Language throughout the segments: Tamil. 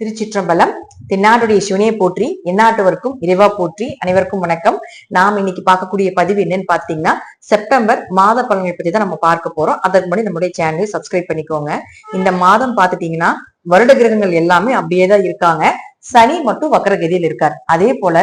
திருச்சிற்றம்பலம் தென்னாடுடைய சிவனையை போற்றி எந்நாட்டவருக்கும் இறைவா போற்றி அனைவருக்கும் வணக்கம். நாம் இன்னைக்கு பார்க்கக்கூடிய பதிவு என்னன்னு பாத்தீங்கன்னா செப்டம்பர் மாத பலன்களை பத்தி தான் நம்ம பார்க்க போறோம். அதற்கு முன்னாடி நம்முடைய சேனலை சப்ஸ்கிரைப் பண்ணிக்கோங்க. இந்த மாதம் பாத்துட்டீங்கன்னா வருட கிரகங்கள் எல்லாமே அப்படியே தான் இருக்காங்க. சனி மட்டும் வக்கரகதியில் இருக்கார். அதே போல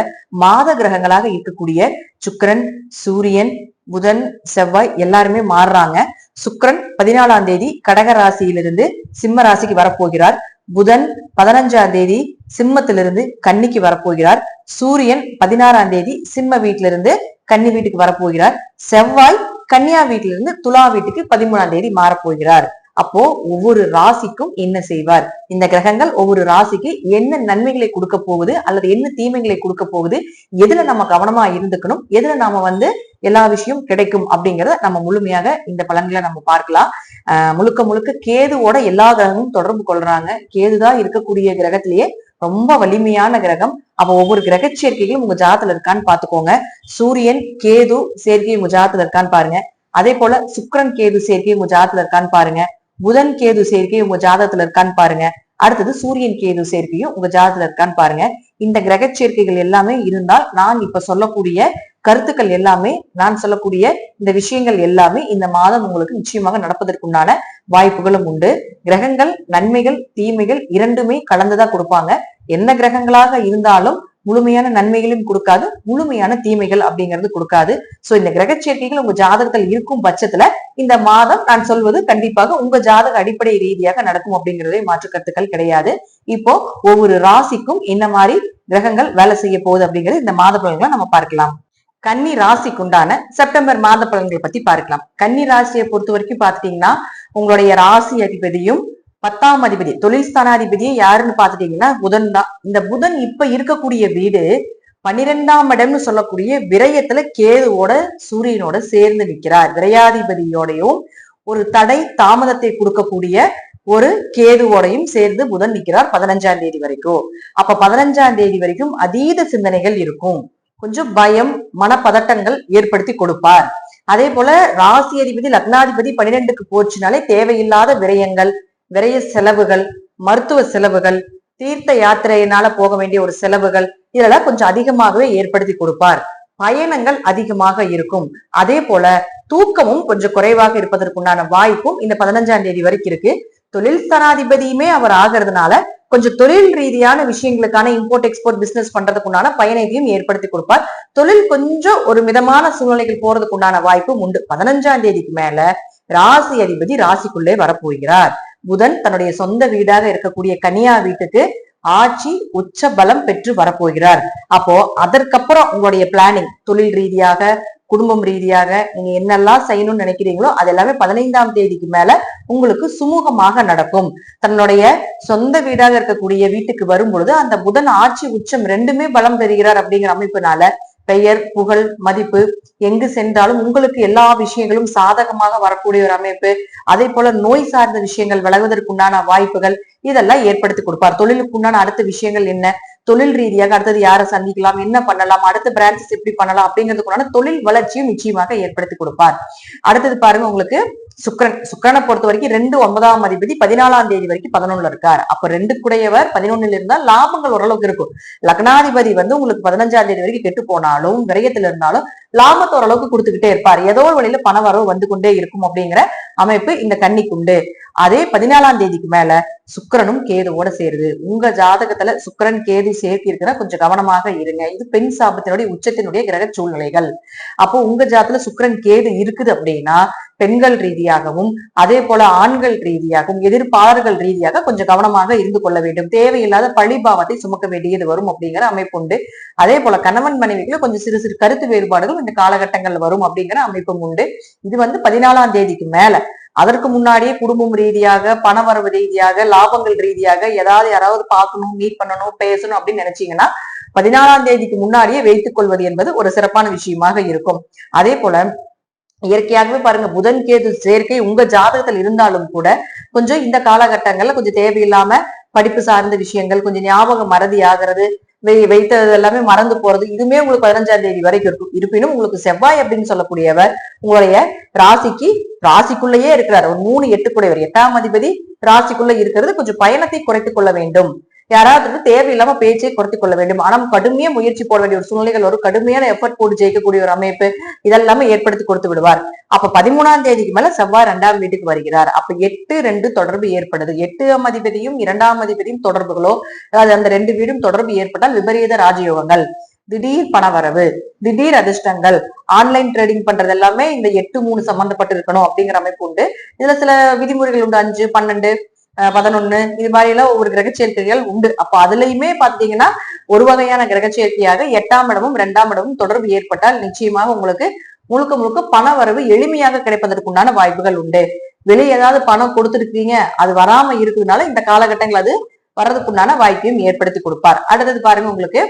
மாத கிரகங்களாக இருக்கக்கூடிய சுக்கரன் சூரியன் புதன் செவ்வாய் எல்லாருமே மாறுறாங்க. சுக்கரன் பதினாலாம் தேதி கடக ராசியிலிருந்து சிம்ம ராசிக்கு வரப்போகிறார். புதன் பதினஞ்சாம் தேதி சிம்மத்திலிருந்து கன்னிக்கு வரப்போகிறார். சூரியன் பதினாறாம் தேதி சிம்ம வீட்டிலிருந்து கன்னி வீட்டுக்கு வரப்போகிறார். செவ்வாய் கன்னியா வீட்டிலிருந்து துலா வீட்டுக்கு பதிமூணாம் தேதி மாறப்போகிறார். அப்போ ஒவ்வொரு ராசிக்கும் என்ன செய்வார்? இந்த கிரகங்கள் ஒவ்வொரு ராசிக்கு என்ன நன்மைகளை கொடுக்க போகுது அல்லது என்ன தீமைகளை கொடுக்க போகுது எதுல நம்ம கவனமா இருந்துக்கணும் எதுல நாம வந்து எல்லா விஷயம் கிடைக்கும் அப்படிங்கறத நம்ம முழுமையாக இந்த பலன்களை நம்ம பார்க்கலாம். முழுக்க முழுக்க கேதுவோட எல்லா கிரகமும் தொடர்பு கொள்றாங்க. கேதுதான் இருக்கக்கூடிய கிரகத்திலேயே ரொம்ப வலிமையான கிரகம். அப்ப ஒவ்வொரு கிரக சேர்க்கைகளும் உங்க ஜாதத்துல இருக்கான்னு பாத்துக்கோங்க சூரியன் கேது சேர்க்கை உங்க ஜாதத்துல இருக்கான்னு பாருங்க. அதே போல சுக்கரன் கேது சேர்க்கை உங்க ஜாதத்துல இருக்கான்னு பாருங்க. புதன் கேது சேர்க்கை உங்க ஜாதகத்துல இருக்கான்னு பாருங்க. அடுத்தது சூரியன் கேது சேர்க்கையும் உங்க ஜாதத்துல இருக்கான்னு பாருங்க. இந்த கிரக சேர்க்கைகள் எல்லாமே இருந்தால் நான் இப்ப சொல்லக்கூடிய கருத்துக்கள் எல்லாமே நான் சொல்லக்கூடிய இந்த விஷயங்கள் எல்லாமே இந்த மாதம் உங்களுக்கு நிச்சயமாக நடப்பதற்குண்டான வாய்ப்புகளும் உண்டு. கிரகங்கள் நன்மைகள் தீமைகள் இரண்டுமே கலந்துதான் கொடுப்பாங்க. என்ன கிரகங்களாக இருந்தாலும் முழுமையான நன்மைகளையும் கொடுக்காது முழுமையான தீமைகள் அப்படிங்கிறது கொடுக்காது. சோ இந்த கிரக சேர்க்கைகள் உங்க ஜாதகத்தில் இருக்கும் பட்சத்துல இந்த மாதம் நான் சொல்வது கண்டிப்பாக உங்க ஜாதக அடிப்படை ரீதியாக நடக்கும் அப்படிங்கறதே மாற்று கருத்துக்கள் கிடையாது. இப்போ ஒவ்வொரு ராசிக்கும் என்ன மாதிரி கிரகங்கள் வேலை செய்ய போகுது அப்படிங்கிறது இந்த மாத பலன்களை நம்ம பார்க்கலாம். கன்னி ராசிக்குண்டான செப்டம்பர் மாத பலன்களை பத்தி பார்க்கலாம். கன்னி ராசியை பொறுத்த வரைக்கும் பாத்துட்டீங்கன்னா உங்களுடைய ராசி அதிபதியும் பத்தாம் அதிபதி தொழில் ஸ்தானாதிபதி யாருன்னு பாத்துட்டீங்கன்னா புதன் தான். இந்த புதன் இப்ப இருக்கக்கூடிய வீடு பன்னிரெண்டாம் இடம்னு சொல்லக்கூடிய விரயத்துல கேதுவோட சூரியனோட சேர்ந்து நிக்கிறார். விரையாதிபதியோடையும் ஒரு தடை தாமதத்தை கொடுக்கக்கூடிய ஒரு கேதுவோடையும் சேர்ந்து புதன் நிற்கிறார் பதினஞ்சாம் தேதி வரைக்கும். அப்ப பதினஞ்சாம் தேதி வரைக்கும் அதீத சிந்தனைகள் இருக்கும். கொஞ்சம் பயம் மனப்பதட்டங்கள் ஏற்படுத்தி கொடுப்பார். அதே போல ராசி அதிபதி லக்னாதிபதி பன்னிரெண்டுக்கு போச்சுனாலே தேவையில்லாத விரயங்கள் விரய செலவுகள் மருத்துவ செலவுகள் தீர்த்த யாத்திரையினால போக வேண்டிய ஒரு செலவுகள் இதெல்லாம் கொஞ்சம் அதிகமாகவே ஏற்படுத்தி கொடுப்பார். பயணங்கள் அதிகமாக இருக்கும். அதே போல தூக்கமும் கொஞ்சம் குறைவாக இருப்பதற்குண்டான வாய்ப்பும் இந்த பதினஞ்சாம் தேதி வரைக்கும் இருக்கு. தொழில் ஸ்தானாதிபதியுமே அவர் ஆகிறதுனால கொஞ்சம் தொழில் ரீதியான விஷயங்களுக்கான இம்போர்ட் எக்ஸ்போர்ட் பிசினஸ் பண்றதுக்குண்டான பயனையும் ஏற்படுத்தி கொடுப்பார். தொழில் கொஞ்சம் ஒரு மிதமான சூழ்நிலைகள் போறதுக்கு உண்டான வாய்ப்பும் உண்டு. பதினஞ்சாம் தேதிக்கு மேல ராசி அதிபதி ராசிக்குள்ளே வரப்போகிறார். புதன் தன்னுடைய சொந்த வீடாக இருக்கக்கூடிய கனியா வீட்டுக்கு ஆட்சி உச்ச பலம் பெற்று வரப்போகிறார். அப்போ அதற்கப்புறம் உங்களுடைய பிளானிங் தொழில் ரீதியாக குடும்பம் ரீதியாக நீங்க என்னெல்லாம் செய்யணும்னு நினைக்கிறீங்களோ அது எல்லாமே பதினைந்தாம் தேதிக்கு மேல உங்களுக்கு சுமூகமாக நடக்கும். தன்னுடைய சொந்த வீடாக இருக்கக்கூடிய வீட்டுக்கு வரும் பொழுது அந்த புதன் ஆட்சி உச்சம் ரெண்டுமே பலம் பெறுகிறார் அப்படிங்கிற அமைப்பினால பெயர் புகழ் மதிப்பு எங்கு சென்றாலும் உங்களுக்கு எல்லா விஷயங்களும் சாதகமாக வரக்கூடிய ஒரு அமைப்பு. அதே போல நோய் சார்ந்த விஷயங்கள் விலகுவதற்குண்டான வாய்ப்புகள் இதெல்லாம் ஏற்படுத்தி கொடுப்பார். தொழிலுக்குண்டான அடுத்த விஷயங்கள் என்ன? தொழில் ரீதியாக அடுத்தது யாரை சந்திக்கலாம்? என்ன பண்ணலாம்? அடுத்த பிரான்சஸ் எப்படி பண்ணலாம்? அப்படிங்கிறதுக்குண்டான தொழில் வளர்ச்சியும் நிச்சயமாக ஏற்படுத்தி கொடுப்பார். அடுத்தது பாருங்க உங்களுக்கு சுக்கரன் சுக்கரனை பொறுத்த வரைக்கும் ரெண்டு ஒன்பதாம் அதிபதி பதினாலாம் தேதி வரைக்கும் பதினொன்னுல இருக்கார். அப்ப ரெண்டு குடையவர் பதினொன்னுல இருந்தால் லாபங்கள் ஓரளவுக்கு இருக்கும். லக்னாதிபதி வந்து உங்களுக்கு பதினஞ்சாம் தேதி வரைக்கும் கெட்டு போனாலும் விரயத்துல இருந்தாலும் லாபத்தை ஓரளவுக்கு கொடுத்துக்கிட்டே இருப்பார். ஏதோ ஒரு வழியில பண வரவு வந்து கொண்டே இருக்கும் அப்படிங்கிற அமைப்பு இந்த கன்னிக்குண்டு அதே பதினாலாம் தேதிக்கு மேல சுக்கரனும் கேதுவோட சேருது. உங்க ஜாதகத்துல சுக்கரன் கேது சேர்த்தி இருக்குன்னா கொஞ்சம் கவனமாக இருங்க. இது பெண் சாபத்தினுடைய உச்சத்தினுடைய கிரக சூழ்நிலைகள். அப்போ உங்க ஜாதத்துல சுக்கரன் கேது இருக்குது அப்படின்னா பெண்கள் ரீதியாகவும் அதே போல ஆண்கள் ரீதியாகவும் எதிர்ப்பாளர்கள் ரீதியாக கொஞ்சம் கவனமாக இருந்து கொள்ள வேண்டும். தேவையில்லாத பழிபாவத்தை சுமக்க வேண்டியது வரும் அப்படிங்கிற அமைப்பு உண்டு. அதே போல கணவன் மனைவிக்குள்ள கொஞ்சம் சிறு சிறு கருத்து வேறுபாடுகள் இந்த காலகட்டங்கள் வரும் அப்படிங்கிற அமைப்பும் உண்டு. இது வந்து பதினாலாம் தேதிக்கு மேல. அதற்கு முன்னாடியே குடும்பம் ரீதியாக பணவரவு ரீதியாக லாபங்கள் ரீதியாக ஏதாவது யாராவது பார்க்கணும் மீட் பண்ணணும் பேசணும் அப்படின்னு நினைச்சீங்கன்னா பதினாலாம் தேதிக்கு முன்னாடியே வைத்துக் கொள்வது என்பது ஒரு சிறப்பான விஷயமாக இருக்கும். அதே போல இயற்கையாகவே பாருங்க புதன் கேது சேர்க்கை உங்க ஜாதகத்தில் இருந்தாலும் கூட கொஞ்சம் இந்த காலகட்டங்கள்ல கொஞ்சம் தேவையில்லாம படிப்பு சார்ந்த விஷயங்கள் கொஞ்சம் ஞாபகம் மறதி ஆகிறது வை- வைத்தது எல்லாமே மறந்து போறது இதுமே உங்களுக்கு பதினஞ்சாம் தேதி வரைக்கும் இருக்கும். இருப்பினும் உங்களுக்கு செவ்வாய் அப்படின்னு சொல்லக்கூடியவர் உங்களுடைய ராசிக்கு ராசிக்குள்ளேயே இருக்கிறார். ஒரு மூணு எட்டுக்குடையவர். எட்டாம் அதிபதி ராசிக்குள்ள இருக்கிறது. கொஞ்சம் பயணத்தை குறைத்துக் கொள்ள வேண்டும். யாராவது வந்து தேவையில்லாம பேச்சை குறைத்துக் கொள்ள வேண்டும். ஆனால் கடுமையா முயற்சி போட வேண்டிய ஒரு சூழ்நிலைகள் ஒரு கடுமையான எஃபர்ட் போட்டு ஜெயிக்கக்கூடிய ஒரு அமைப்பு இதெல்லாமே ஏற்படுத்தி கொடுத்து விடுவார். அப்ப பதிமூணாம் தேதிக்கு மேல செவ்வாய் இரண்டாம் வீட்டுக்கு வருகிறார். அப்ப எட்டு ரெண்டு தொடர்பு ஏற்படுது. எட்டாம் அதிபதியும் இரண்டாம் அதிபதியும் தொடர்புகளோ அதாவது அந்த ரெண்டு வீடும் தொடர்பு ஏற்பட்டால் விபரீத ராஜயோகங்கள் திடீர் பணவரவு திடீர் அதிர்ஷ்டங்கள் ஆன்லைன் ட்ரேடிங் பண்றது எல்லாமே இந்த எட்டு மூணு சம்பந்தப்பட்டு இருக்கணும் அப்படிங்கிற அமைப்பு உண்டு. இதுல சில விதிமுறைகள் உண்டு. அஞ்சு பன்னெண்டு பதினொன்னு. இது மாதிரி எல்லாம் ஒவ்வொரு கிரக சேர்க்கைகள் உண்டு. அப்ப அதுலயுமே பாத்தீங்கன்னா ஒரு வகையான கிரக சேர்க்கையாக எட்டாம் இடமும் இரண்டாம் இடமும் தொடர்பு ஏற்பட்டால் நிச்சயமாக உங்களுக்கு முழுக்க முழுக்க பண வரவு எளிமையாக கிடைப்பதற்குண்டான வாய்ப்புகள் உண்டு. வெளியே ஏதாவது பணம் கொடுத்துருக்கீங்க அது வராம இருக்கிறதுனால இந்த காலகட்டங்கள் அது வர்றதுக்குண்டான வாய்ப்பையும் ஏற்படுத்தி கொடுப்பார். அடுத்தது பாருங்க உங்களுக்கு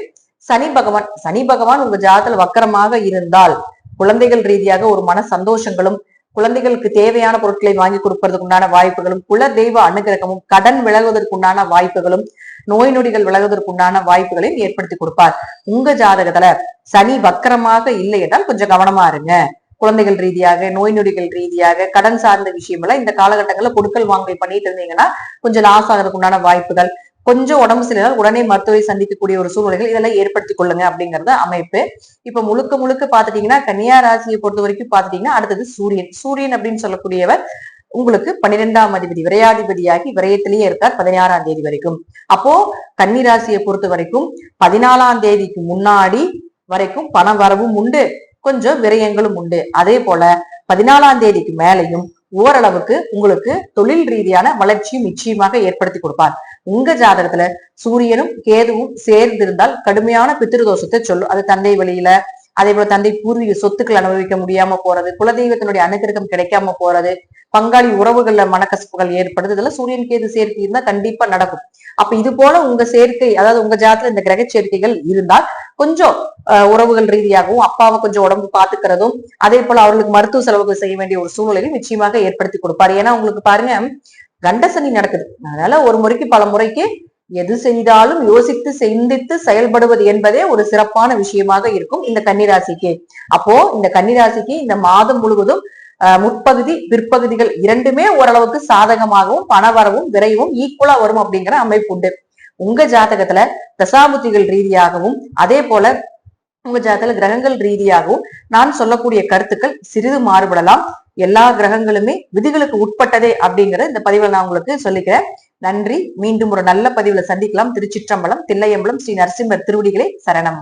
சனி பகவான். சனி பகவான் உங்க ஜாதத்துல வக்கரமாக இருந்தால் குழந்தைகள் ரீதியாக ஒரு மன சந்தோஷங்களும் குழந்தைகளுக்கு தேவையான பொருட்களை வாங்கி கொடுப்பதற்கு உண்டான வாய்ப்புகளும் குல தெய்வ அனுகிரகமும் கடன் விலகுவதற்குண்டான வாய்ப்புகளும் நோய் நொடிகள் விலகுவதற்குண்டான வாய்ப்புகளையும் ஏற்படுத்தி கொடுப்பார். உங்க ஜாதகத்துல சனி வக்கரமாக இல்லை என்றால் கொஞ்சம் கவனமா இருங்க. குழந்தைகள் ரீதியாக நோய் நொடிகள் ரீதியாக கடன் சார்ந்த விஷயம் எல்லாம் இந்த காலகட்டங்களில் கொடுக்கல் வாங்கல் பண்ணிட்டு இருந்தீங்கன்னா கொஞ்சம் லாஸ் ஆகிறதுக்குண்டான வாய்ப்புகள் கொஞ்சம் உடம்பு சரியில்லால் உடனே மருத்துவரை சந்திக்கக்கூடிய ஒரு சூழ்நிலைகள் இதெல்லாம் ஏற்படுத்திக் கொள்ளுங்க அப்படிங்கறத அமைப்பு. இப்ப முழுக்க முழுக்க பாத்துட்டீங்கன்னா கன்னியா ராசியை பொறுத்த வரைக்கும் பாத்துட்டீங்கன்னா அடுத்தது சூரியன். சூரியன் அப்படின்னு சொல்லக்கூடியவர் உங்களுக்கு பன்னிரெண்டாம் அதிபதி விரையாதிபதியாகி விரயத்திலேயே இருக்கார் பதினாறாம் தேதி வரைக்கும். அப்போ கன்னிராசியை பொறுத்த வரைக்கும் பதினாலாம் தேதிக்கு முன்னாடி வரைக்கும் பண வரவும் உண்டு கொஞ்சம் விரயங்களும் உண்டு. அதே போல பதினாலாம் தேதிக்கு மேலையும் ஓரளவுக்கு உங்களுக்கு தொழில் ரீதியான வளர்ச்சியும் நிச்சயமாக ஏற்படுத்தி கொடுப்பார். உங்க ஜாதகத்துல சூரியனும் கேதுவும் சேர்ந்திருந்தால் கடுமையான பித்திருதோஷத்தை சொல்லும். அது தந்தை வழியில அதே போல தந்தை பூர்வீக சொத்துக்கள் அனுபவிக்க முடியாம போறது குலதெய்வத்தினுடைய அனுகிரகம் கிடைக்காம போறது பங்காளி உறவுகள்ல மனக்கசப்புகள் ஏற்படுது இதெல்லாம் சூரியன் கேது சேர்க்கை இருந்தா கண்டிப்பா நடக்கும். அப்ப இது போல உங்க சேர்க்கை அதாவது உங்க ஜாதத்துல இந்த கிரக சேர்க்கைகள் இருந்தால் கொஞ்சம் உறவுகள் ரீதியாகவும் அப்பாவை கொஞ்சம் உடம்பு பாத்துக்கிறதும் அதே போல அவர்களுக்கு மருத்துவ செலவுகள் செய்ய வேண்டிய ஒரு சூழ்நிலையும் நிச்சயமாக ஏற்படுத்தி கொடுப்பாரு. ஏன்னா உங்களுக்கு பாருங்க கண்டசனி நடக்குது. அதனால ஒரு முறைக்கு பல முறைக்கு எது செய்தாலும் யோசித்து சிந்தித்து செயல்படுவது என்பதே ஒரு சிறப்பான விஷயமாக இருக்கும் இந்த கன்னிராசிக்கு. அப்போ இந்த கன்னிராசிக்கு இந்த மாதம் முழுவதும் முற்பகுதி பிற்பகுதிகள் இரண்டுமே ஓரளவுக்கு சாதகமாகவும் பணவரவும் விரைவும் ஈக்குவலா வரும் அப்படிங்கிற அமைப்பு உண்டு. உங்க ஜாதகத்துல தசாபுத்திகள் ரீதியாகவும் அதே போல உங்க ஜாதகத்துல கிரகங்கள் ரீதியாகவும் நான் சொல்லக்கூடிய கருத்துக்கள் சிறிது மாறுபடலாம். எல்லா கிரகங்களுமே விதிகளுக்கு உட்பட்டதே அப்படிங்கிற இந்த பதிவுல நான் உங்களுக்கு சொல்லிக்கிறேன். நன்றி. மீண்டும் ஒரு நல்ல பதிவுல சந்திக்கலாம். திருச்சிற்றம்பலம் தில்லையம்பலம் ஸ்ரீ நரசிம்மர் திருவடிகளை சரணம்.